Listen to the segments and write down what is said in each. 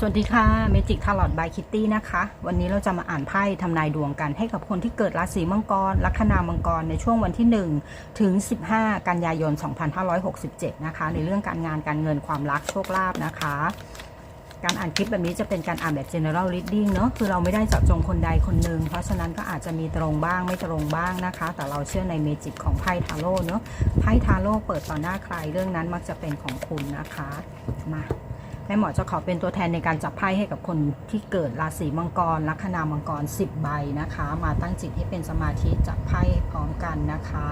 สวัสดีค่ะเมจิกทาร์ลอตบายคิตตี้นะคะ วันนี้เราจะมาอ่านไพ่ทำนายดวงกันให้กับคนที่เกิดราศีมังกร ลัคนามังกรในช่วงวันที่ 1 ถึง 15 กันยายน 2567 นะคะ ในเรื่องการงานการเงินความรักโชคลาภนะคะ การอ่านคลิปแบบนี้จะเป็นการอ่านแบบ general reading เนอะคือเราไม่ได้เจาะจงคนใดคนหนึ่งเพราะฉะนั้นก็อาจจะมีตรงบ้างไม่ตรงบ้างนะคะ แต่เราเชื่อในเมจิกของไพ่ทาโร่เนอะไพ่ทาโร่เปิดต่อหน้าใครเรื่องนั้นมักจะเป็นของคุณนะคะมา แม่หมอจะขอเป็นตัวแทนในการจับไพ่ให้กับคนที่เกิดราศีมังกร ลัคนามังกร 10 ใบนะคะ มาตั้งจิตให้เป็นสมาธิจับไพ่พร้อมกันนะคะ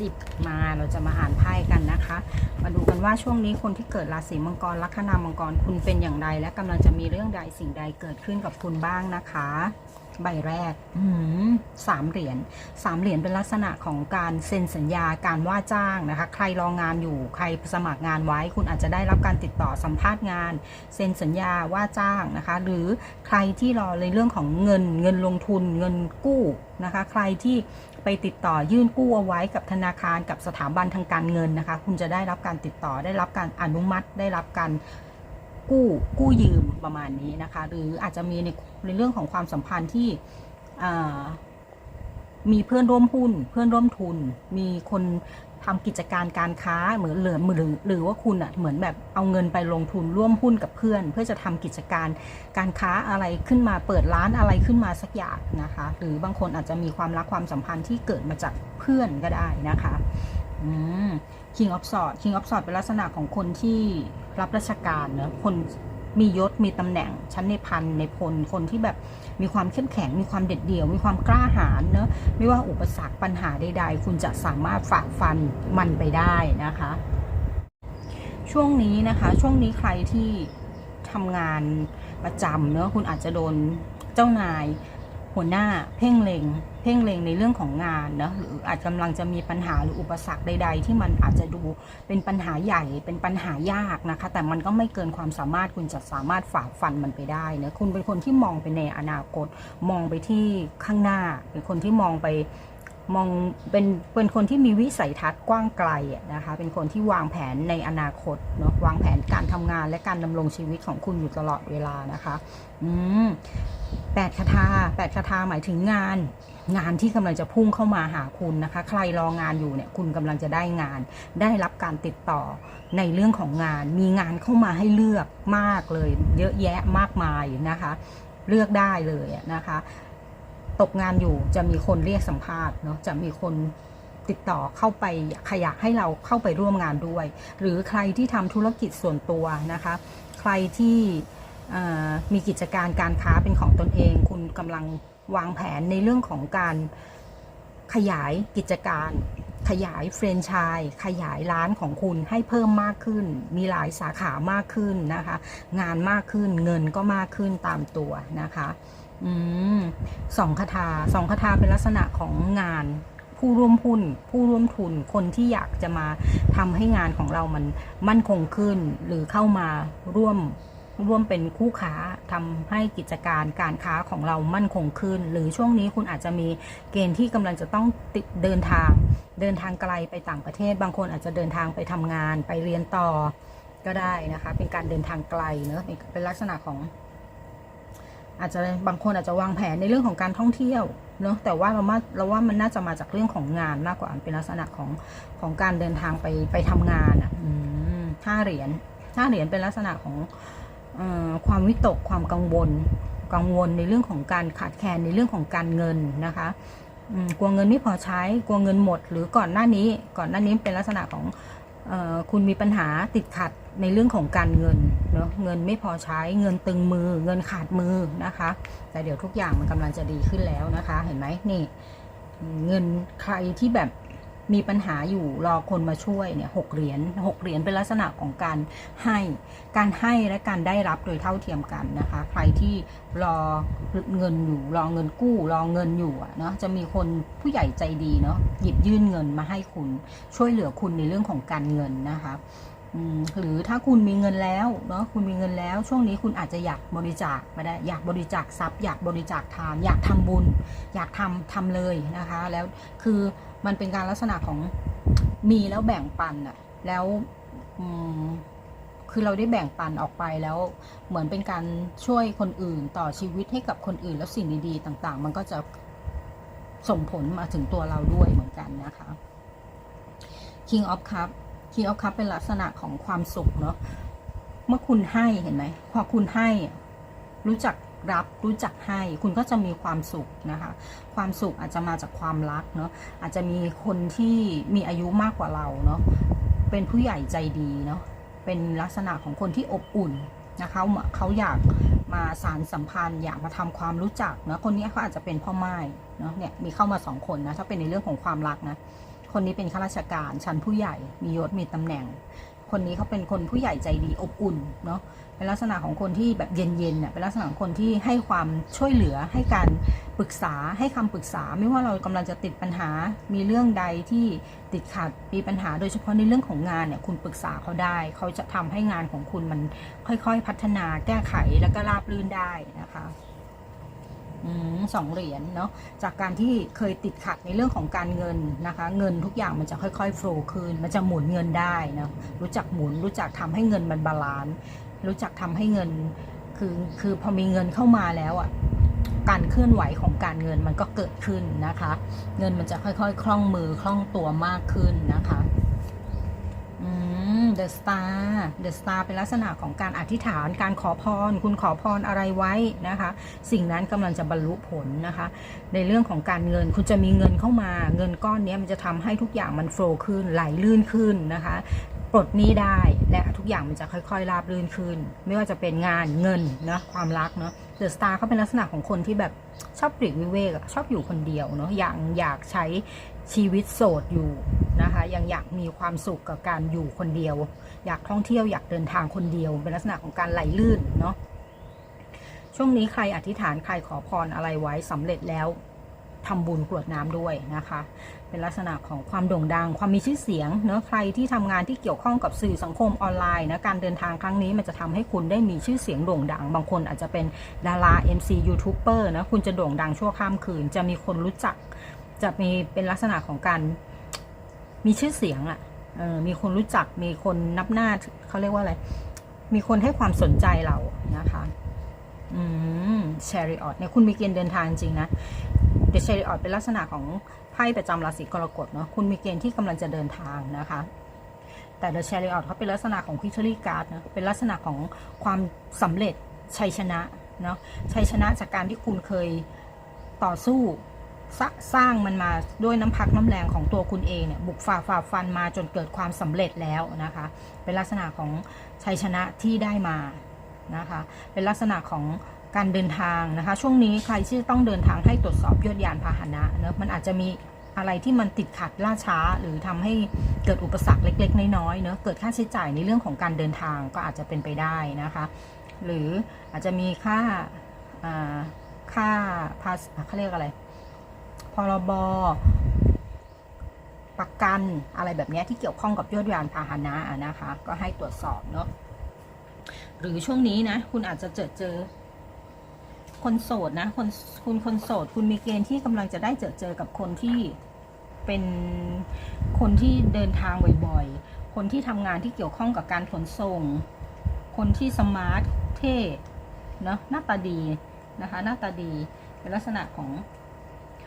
สิบมาเราจะมาอ่านไพ่กันนะคะ มาดูกันว่าช่วงนี้คนที่เกิดราศีมังกรลัคนามังกรคุณเป็นอย่างไร และกำลังจะมีเรื่องใดสิ่งใดเกิดขึ้นกับคุณบ้างนะคะ ใบแรกสามเหรียญสามเหรียญเป็นลักษณะของการเซ็นสัญญาการว่าจ้างนะคะ ใครรองานอยู่ใครสมัครงานไว้ คุณอาจจะได้รับการติดต่อสัมภาษณ์งาน เซ็นสัญญาว่าจ้างนะคะ หรือใครที่รอในเรื่องของเงินเงินลงทุนเงินกู้นะคะ ใครที่ ไปติดต่อยื่นกู้เอาไว้กับธนาคารกับสถาบันทางการเงินนะคะ คุณจะได้รับการติดต่อได้รับการอนุมัติได้รับการกู้กู้ยืมประมาณนี้นะคะ หรืออาจจะมีในในเรื่องของความสัมพันธ์ที่มีเพื่อนร่วมหุ้น เพื่อนร่วมทุน มีคน ทำกิจการการค้าเหมือนเหลือหรือหรือว่าคุณอะเหมือนแบบเอาเงินไปลงทุนร่วมหุ้นกับเพื่อน เพื่อจะทำกิจการการค้าอะไรขึ้นมาเปิดร้านอะไรขึ้นมาสักอย่างนะคะ หรือบางคนอาจจะมีความรักความสัมพันธ์ที่เกิดมาจากเพื่อนก็ได้นะคะอืม King of Swords King of Swords เป็นลักษณะของคนที่รับราชการเนอะคนมียศมีตำแหน่งชั้นในพันในพลคนที่แบบ มีความเข้มแข็ง มีความเด็ดเดี่ยว มีความกล้าหาญเนอะไม่ว่าอุปสรรคปัญหาใด ๆ คุณจะสามารถฝ่าฟันมันไปได้นะคะ ช่วงนี้นะคะ ช่วงนี้ใครที่ทำงานประจำเนอะคุณอาจจะโดนเจ้านาย หัวหน้าเพ่งเลงเพ่งเลงในเรื่องของงานนะหรืออาจกำลังจะมีปัญหาหรืออุปสรรคใด ๆ ที่มันอาจจะดูเป็นปัญหาใหญ่เป็นปัญหายากนะคะ แต่มันก็ไม่เกินความสามารถคุณจะสามารถฝ่าฟันมันไปได้นะคุณเป็นคนที่มองไปในอนาคต มองไปที่ข้างหน้าเป็นคนที่มองไป มองเป็นเป็นคนที่มีวิสัยทัศน์กว้างไกลนะคะ เป็นคนที่วางแผนในอนาคตเนาะวางแผนการทำงานและการดำรงชีวิตของคุณอยู่ตลอดเวลานะคะอืมแปดคาถาแปดคาถาหมายถึงงาน งานที่กำลังจะพุ่งเข้ามาหาคุณนะคะ ใครรองานอยู่เนี่ยคุณกำลังจะได้งาน ได้รับการติดต่อในเรื่องของงาน มีงานเข้ามาให้เลือกมากเลย เยอะแยะมากมายนะคะ เลือกได้เลยนะคะ ตกงานอยู่จะมีคนเรียกสัมภาษณ์เนาะจะมีคนติดต่อเข้าไปขยากให้เราเข้าไปร่วมงานด้วย หรือใครที่ทำธุรกิจส่วนตัวนะคะ ใครที่มีกิจการการค้าเป็นของตนเอง คุณกำลังวางแผนในเรื่องของการขยายกิจการ ขยายเฟรนไชส์ขยายร้านของคุณให้เพิ่มมากขึ้น มีหลายสาขามากขึ้นนะคะ งานมากขึ้นเงินก็มากขึ้นตามตัวนะคะ อืมสองคาถาสองคาถาเป็นลักษณะของงานผู้ร่วมหุ้น ผู้ร่วมทุนคนที่อยากจะมาทำให้งานของเรามันมั่นคงขึ้น หรือเข้ามาร่วมร่วมเป็นคู่ค้าทำให้กิจการการค้าของเรามั่นคงขึ้น หรือช่วงนี้คุณอาจจะมีเกณฑ์ที่กำลังจะต้องติดเดินทาง เดินทางไกลไปต่างประเทศ บางคนอาจจะเดินทางไปทำงานไปเรียนต่อก็ได้นะคะ เป็นการเดินทางไกลเนอะเป็นลักษณะของ อาจจะบางคนอาจจะวางแผนในเรื่องของการท่องเที่ยวเนอะแต่ว่าเราว่าเราว่ามันน่าจะมาจากเรื่องของงานมากกว่าเป็นลักษณะของของการเดินทางไปไปทำงานอะอืมห้าเหรียญห้าเหรียญเป็นลักษณะของเอ่อความวิตกความกังวล กังวลในเรื่องของการขาดแคลนในเรื่องของการเงินนะคะอืมกลัวเงินไม่พอใช้กลัวเงินหมด หรือก่อนหน้านี้ก่อนหน้านี้เป็นลักษณะของเออ คุณมีปัญหาติดขัดในเรื่องของการเงินเนาะเงินไม่พอใช้เงินตึงมือ เงินขาดมือนะคะ แต่เดี๋ยวทุกอย่างมันกำลังจะดีขึ้นแล้วนะคะ เห็นไหมนี่ เงินใครที่แบบ มีปัญหาอยู่รอคนมาช่วยเนี่ยหกเหรียญหกเหรียญเป็นลักษณะของการให้ การให้และการได้รับโดยเท่าเทียมกันนะคะ ใครที่รอเงินอยู่รอเงินกู้รอเงินอยู่เนาะจะมีคนผู้ใหญ่ใจดีเนาะหยิบยื่นเงินมาให้คุณช่วยเหลือคุณในเรื่องของการเงินนะคะ หรือถ้าคุณมีเงินแล้วเนาะคุณมีเงินแล้ว ช่วงนี้คุณอาจจะอยากบริจาคมาได้อยากบริจาคทรัพย์อยากบริจาคทาน อยากทำบุญ อยากทำทำเลยนะคะ แล้วคือมันเป็นการลักษณะของมีแล้วแบ่งปันอะแล้วอืมคือเราได้แบ่งปันออกไปแล้วเหมือนเป็นการช่วยคนอื่นต่อชีวิตให้กับคนอื่น แล้วสิ่งดีๆ ต่าง ๆ มันก็จะส่งผลมาถึงตัวเราด้วยเหมือนกันนะคะ King of Cup King of Cup เป็นลักษณะของความสุขเนาะเมื่อคุณให้เห็นไหมพอคุณให้ รู้จักรับรู้จักให้คุณก็จะมีความสุขนะคะ ความสุขอาจจะมาจากความรักเนาะอาจจะมีคนที่มีอายุมากกว่าเราเนาะเป็นผู้ใหญ่ใจดีเนาะเป็นลักษณะของคนที่อบอุ่นนะคะเขาอยากมาสารสัมพันธ์อยากมาทำความรู้จักเนาะคนนี้เขาอาจจะเป็นพ่อไม้เนาะเนี่ยมีเข้ามาสองคนนะถ้าเป็นในเรื่องของความรักนะ คนนี้เป็นข้าราชการชั้นผู้ใหญ่มียศมีตำแหน่ง คนนี้เขาเป็นคนผู้ใหญ่ใจดีอบอุ่นเนาะเป็นลักษณะของคนที่แบบเย็นๆเนี่ยเป็นลักษณะของคนที่ให้ความช่วยเหลือให้การปรึกษาให้คำปรึกษา ไม่ว่าเรากำลังจะติดปัญหามีเรื่องใดที่ติดขัดมีปัญหาโดยเฉพาะในเรื่องของงานเนี่ยคุณปรึกษาเขาได้ เขาจะทำให้งานของคุณมันค่อยๆ พัฒนาแก้ไขแล้วก็ราบรื่นได้นะคะ สองเหรียญเนาะจากการที่เคยติดขัดในเรื่องของการเงินนะคะ เงินทุกอย่างมันจะค่อยๆโฟล์คืนมันจะหมุนเงินได้นะรู้จักหมุนรู้จักทำให้เงินมันบาลานซ์รู้จักทำให้เงินคือคือพอมีเงินเข้ามาแล้วอะ่ะการเคลื่อนไหวของการเงินมันก็เกิดขึ้นนะคะ เงินมันจะค่อยๆ คล่องมือคล่องตัวมากขึ้นนะคะ ม The Star The Star เป็นลักษณะของการอธิษฐาน การขอพร คุณขอพรอะไรไว้นะคะ สิ่งนั้นกำลังจะบรรลุผลนะคะ ในเรื่องของการเงินคุณจะมีเงินเข้ามา เงินก้อนนี้มันจะทำให้ทุกอย่างมันโฟล์ขึ้นไหลลื่นขึ้นนะคะปลดหนี้ได้และทุกอย่างมันจะค่อยๆราบรื่นขึ้น ไม่ว่าจะเป็นงานเงินนะความรักเนาะ เดอะสตาร์เขาเป็นลักษณะของคนที่แบบชอบปลีกวิเวกชอบอยู่คนเดียวเนาะอยากอยากใช้ชีวิตโสดอยู่นะคะยังอยากมีความสุขกับการอยู่คนเดียว อยากท่องเที่ยวอยากเดินทางคนเดียว เป็นลักษณะของการไหลลื่นเนาะช่วงนี้ใครอธิษฐานใครขอพรอะไรไว้สำเร็จแล้ว ทำบุญกรวดน้ำด้วยนะคะ เป็นลักษณะของความโด่งดัง ความมีชื่อเสียงเนาะใครที่ทำงานที่เกี่ยวข้องกับสื่อสังคมออนไลน์นะการเดินทางครั้งนี้มันจะทำให้คุณได้มีชื่อเสียงโด่งดัง บางคนอาจจะเป็นดารา MC ยูทูบเบอร์นะคุณจะโด่งดังชั่วข้ามคืน จะมีคนรู้จัก จะมีเป็นลักษณะของการมีชื่อเสียงอะ่ะออมีคนรู้จักมีคนนับหน้าเขาเรียกว่าอะไร มีคนให้ความสนใจเรานะคะอืมแชริออตเนี่ยคุณมีเกณฑ์เดินทางจริงนะ เดชแชริออตเป็นลักษณะของไพ่ประจำราศีกรกฎเนาะคุณมีเกณฑ์ที่กำลังจะเดินทางนะคะ แต่เดอะแชริออตเขาเป็นลักษณะของพิทอรี่การ์ดนะเป็นลักษณะของความสำเร็จชัยชนะเนาะชัยชนะจากการที่คุณเคยต่อสู้สสร้างมันมาด้วยน้ำพักน้ำแรงของตัวคุณเองเนี่ยบุกฝ่าฝ่าฟันมาจนเกิดความสำเร็จแล้วนะคะ เป็นลักษณะของชัยชนะที่ได้มานะคะ เป็นลักษณะของ การเดินทางนะคะ ช่วงนี้ใครที่ต้องเดินทางให้ตรวจสอบยวดยานพาหนะเนะมันอาจจะมีอะไรที่มันติดขัดล่าช้า หรือทำให้เกิดอุปสรรคเล็ก ๆ น้อยๆเนะเกิดค่าใช้จ่ายในเรื่องของการเดินทางก็อาจจะเป็นไปได้นะคะ หรืออาจจะมีค่าอ่าค่าพาเขาเรียกอะไรพรบประกันอะไรแบบนี้ที่เกี่ยวข้องกับยวดยานพาหนะอะนะคะ ก็ให้ตรวจสอบเนาะหรือช่วงนี้นะ คุณอาจจะเจอเจอ คนโสดนะคนคุณคนโสด คุณมีเกณฑ์ที่กำลังจะได้เจอเจอกับคนที่เป็นคนที่เดินทางบ่อยๆ คนที่ทำงานที่เกี่ยวข้องกับการขนส่ง คนที่สมาร์ทเท่เนาะหน้าตาดีนะคะ หน้าตาดีเป็นลักษณะของ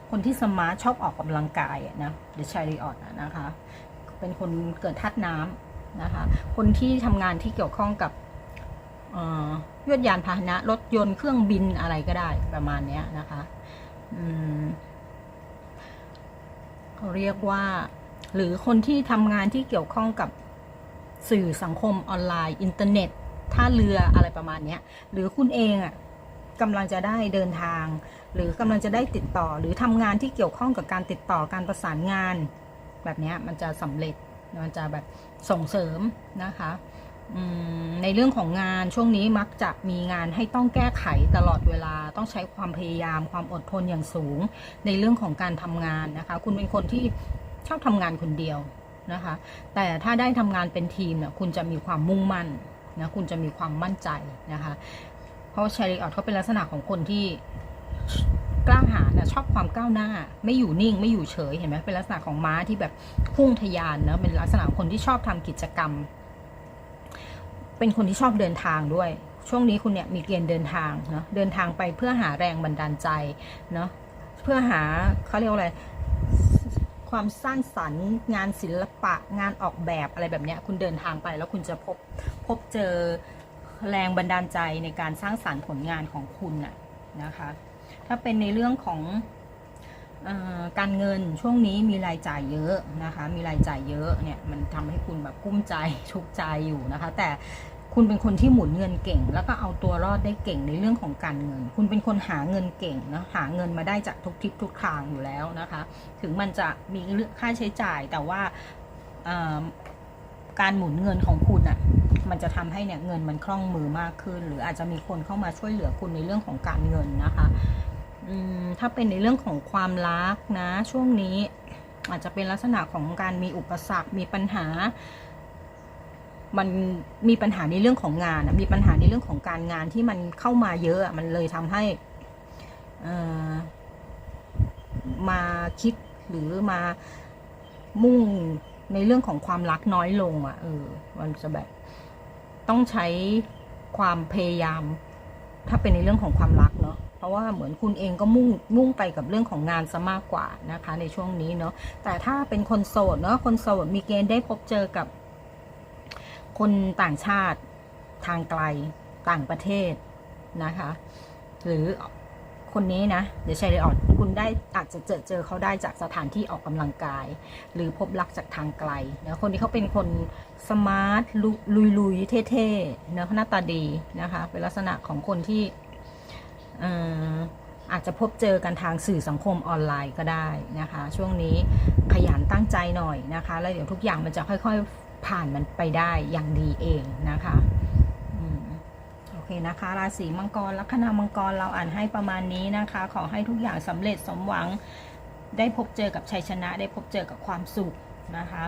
คนที่สมาร์ทชอบออกกำลังกายนะเดช h ริออตนะคะ เป็นคนเกิดธาตุน้ำนะคะ คนที่ทำงานที่เกี่ยวข้องกับ ยวดยานพาหนะ รถยนต์เครื่องบินอะไรก็ได้ประมาณนี้นะคะเขาเรียกว่า หรือคนที่ทำงานที่เกี่ยวข้องกับสื่อสังคมออนไลน์อินเทอร์เน็ตท่าเรืออะไรประมาณนี้หรือคุณเองอะกำลังจะได้เดินทาง หรือกำลังจะได้ติดต่อ หรือทำงานที่เกี่ยวข้องกับการติดต่อการประสานงาน แบบนี้มันจะสำเร็จมันจะแบบส่งเสริมนะคะ ในเรื่องของงานช่วงนี้มักจะมีงานให้ต้องแก้ไขตลอดเวลาต้องใช้ความพยายามความอดทนอย่างสูง ในเรื่องของการทำงานนะคะ คุณเป็นคนที่ชอบทำงานคนเดียวนะคะ แต่ถ้าได้ทำงานเป็นทีมเนี่ยคุณจะมีความมุ่งมั่นนะคุณจะมีความมั่นใจนะคะ เพราะชาลีออตเขาเป็นลักษณะของคนที่กล้าหาญนะชอบความก้าวหน้า ไม่อยู่นิ่งไม่อยู่เฉยเห็นไหมเป็นลักษณะของม้าที่แบบพุ่งทะยานนะเป็นลักษณะของคนที่ชอบทำกิจกรรม เป็นคนที่ชอบเดินทางด้วย ช่วงนี้คุณเนี่ยมีเกณฑ์เดินทางเนาะเดินทางไปเพื่อหาแรงบันดาลใจเนาะเพื่อหาเขาเรียกว่าอะไรความสร้างสรรค์งานศิลปะงานออกแบบอะไรแบบเนี้ยคุณเดินทางไปแล้วคุณจะพบพบเจอแรงบันดาลใจในการสร้างสรรค์ผลงานของคุณน่ะนะคะถ้าเป็นในเรื่องของออการเงินช่วงนี้มีรายจ่ายเยอะนะคะมีรายจ่ายเยอะเนี่ยมันทำให้คุณแบบกุ้มใจทุกใจอยู่นะคะ แต่ คุณเป็นคนที่หมุนเงินเก่ง แล้วก็เอาตัวรอดได้เก่งในเรื่องของการเงิน คุณเป็นคนหาเงินเก่งนะหาเงินมาได้จากทุกทิศทุกทางอยู่แล้วนะคะ ถึงมันจะมีเรื่องค่าใช้จ่ายแต่ว่าการหมุนเงินของคุณอะ่ะมันจะทำให้เนี่ยเงินมันคล่องมือมากขึ้น หรืออาจจะมีคนเข้ามาช่วยเหลือคุณในเรื่องของการเงินนะคะถ้าเป็นในเรื่องของความรักนะ ช่วงนี้อาจจะเป็นลักษณะของการมีอุปสรรคมีปัญหา มันมีปัญหาในเรื่องของงานมีปัญหาในเรื่องของการงานที่มันเข้ามาเยอะมันเลยทำให้มาคิดหรือมามุ่งในเรื่องของความรักน้อยลงอะเออมันจะแบบต้องใช้ความพยายาม ถ้าเป็นในเรื่องของความรักเนาะเพราะว่าเหมือนคุณเองก็มุ่งมุ่งไปกับเรื่องของงานซะมากกว่านะคะ ในช่วงนี้เนาะแต่ถ้าเป็นคนโสดเนาะคนโสดมีเกณฑ์ได้พบเจอกับ คนต่างชาติทางไกลต่างประเทศนะคะ หรือคนนี้นะ เดี๋ยวชัยเลยออดคุณได้อาจจะเจอเจอเขาได้จากสถานที่ออกกำลังกาย หรือพบรักจากทางไกลนะคนที่เขาเป็นคนสมาร์ทลุยลุยเท่ๆเนะหน้าตาดีนะคะ เป็นลักษณะของคนที่เอ่ออาจจะพบเจอกันทางสื่อสังคมออนไลน์ก็ได้นะคะ ช่วงนี้ขยันตั้งใจหน่อยนะคะ แล้วเดี๋ยวทุกอย่างมันจะค่อย ๆ ผ่านมันไปได้อย่างดีเองนะคะอโอเคนะคะราศีมังกรลัคนามังกรเราอ่านให้ประมาณนี้นะคะ ขอให้ทุกอย่างสำเร็จสมหวังได้พบเจอกับชัยชนะ ได้พบเจอกับความสุขนะคะ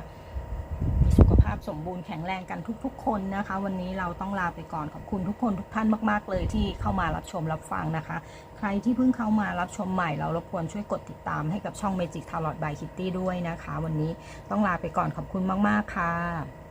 มีสุ ภาพสมบูรณ์แข็งแรงกันทุก ๆ คนนะคะ วันนี้เราต้องลาไปก่อนขอบคุณทุกคนทุกท่านมาก ๆ เลยที่เข้ามารับชมรับฟังนะคะ ใครที่เพิ่งเข้ามารับชมใหม่เรารบกวนช่วยกดติดตามให้กับช่อง Magic Tarot by Kitty ด้วยนะคะ วันนี้ต้องลาไปก่อนขอบคุณมาก ๆ ค่ะ